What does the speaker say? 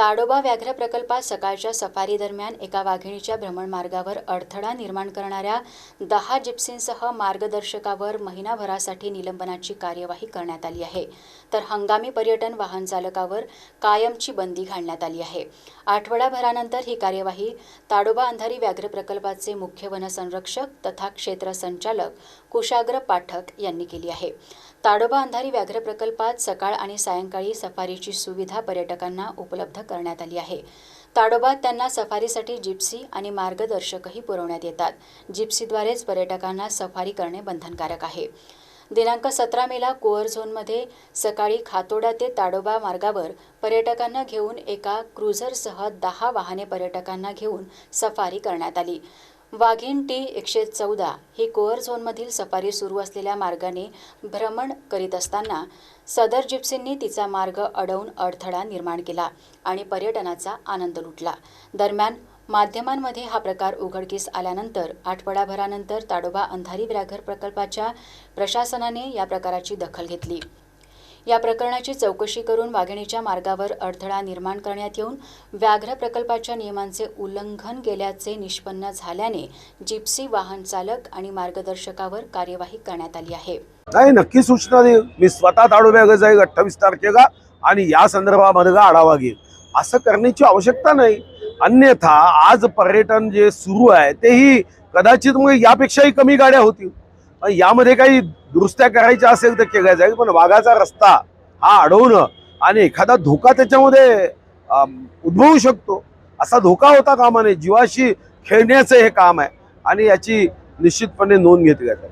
ताडोबा व्याघ्र प्रकल्पात सकाळच्या सफारी दरम्यान एका वाघिणीच्या भ्रमणमार्गावर अडथळा निर्माण करणाऱ्या दहा जिप्सींसह मार्गदर्शकावर महिनाभरासाठी निलंबनाची कार्यवाही करण्यात आली आहे. तर हंगामी पर्यटन वाहन चालकावर कायमची बंदी घालण्यात आली आहे. आठवडाभरानंतर ही कार्यवाही ताडोबा अंधारी व्याघ्र प्रकल्पाचे मुख्य वनसंरक्षक तथा क्षेत्र संचालक कुशाग्र पाठक यांनी केली आहे. ताडोबा अंधारी व्याघ्र प्रकल्पात सकाळ आणि सायंकाळी सफारीची सुविधा पर्यटकांना उपलब्ध करण्यात आली आहे. ताडोबात त्यांना सफारीसाठी जिप्सी आणि मार्गदर्शकही पुरवण्यात येतात. जिप्सीद्वारेच पर्यटकांना सफारी करणे बंधनकारक आहे. दिनांक सतरा मेला कोअर झोनमध्ये सकाळी खातोडा ते ताडोबा मार्गावर पर्यटकांना घेऊन एका क्रुझरसह दहा वाहने पर्यटकांना घेऊन सफारी करण्यात आली. वाघीण टी एकशे चौदा ही कोअर झोनमधील सफारी सुरू असलेल्या मार्गाने भ्रमण करीत असताना सदर जिप्सींनी तिचा मार्ग अडवून अडथळा निर्माण केला आणि पर्यटनाचा आनंद लुटला. दरम्यान माध्यमांमध्ये हा प्रकार उघडकीस आल्यानंतर आठवडाभरानंतर ताडोबा अंधारी व्याघ्र प्रकल्पाच्या प्रशासनाने या प्रकाराची दखल घेतली. या प्रकरणाची चौकशी करून वाघिणीच्या मार्गावर अडथळा निर्माण करण्यात येऊन व्याघ्र प्रकल्पाच्या नियमांचे उल्लंघन केल्याचे निष्पन्न झाल्याने जिप्सी वाहन चालक आणि मार्गदर्शकावर कार्यवाही करण्यात आली आहे. नाही नक्की सूचना देईल मी स्वतः ताडोब्याग जाईल अठ्ठावीस तारखेला आणि या संदर्भामध्ये आढावा घेईल? असं करण्याची आवश्यकता नाही. अन्यथा आज पर्यटन जे सुरू आहे तेही कदाचित मग यापेक्षाही कमी गाड्या होतील. यामध्ये काही दुरुस्त्या करायच्या असेल तर केल्या जाईल पण वाघाचा रस्ता हा अडवणं आणि एखादा धोका त्याच्यामध्ये उद्भवू शकतो. असा धोका होता कामा नये जीवाशी खेळण्याचं हे काम आहे. आणि याची निश्चितपणे नोंद घेतली जाते.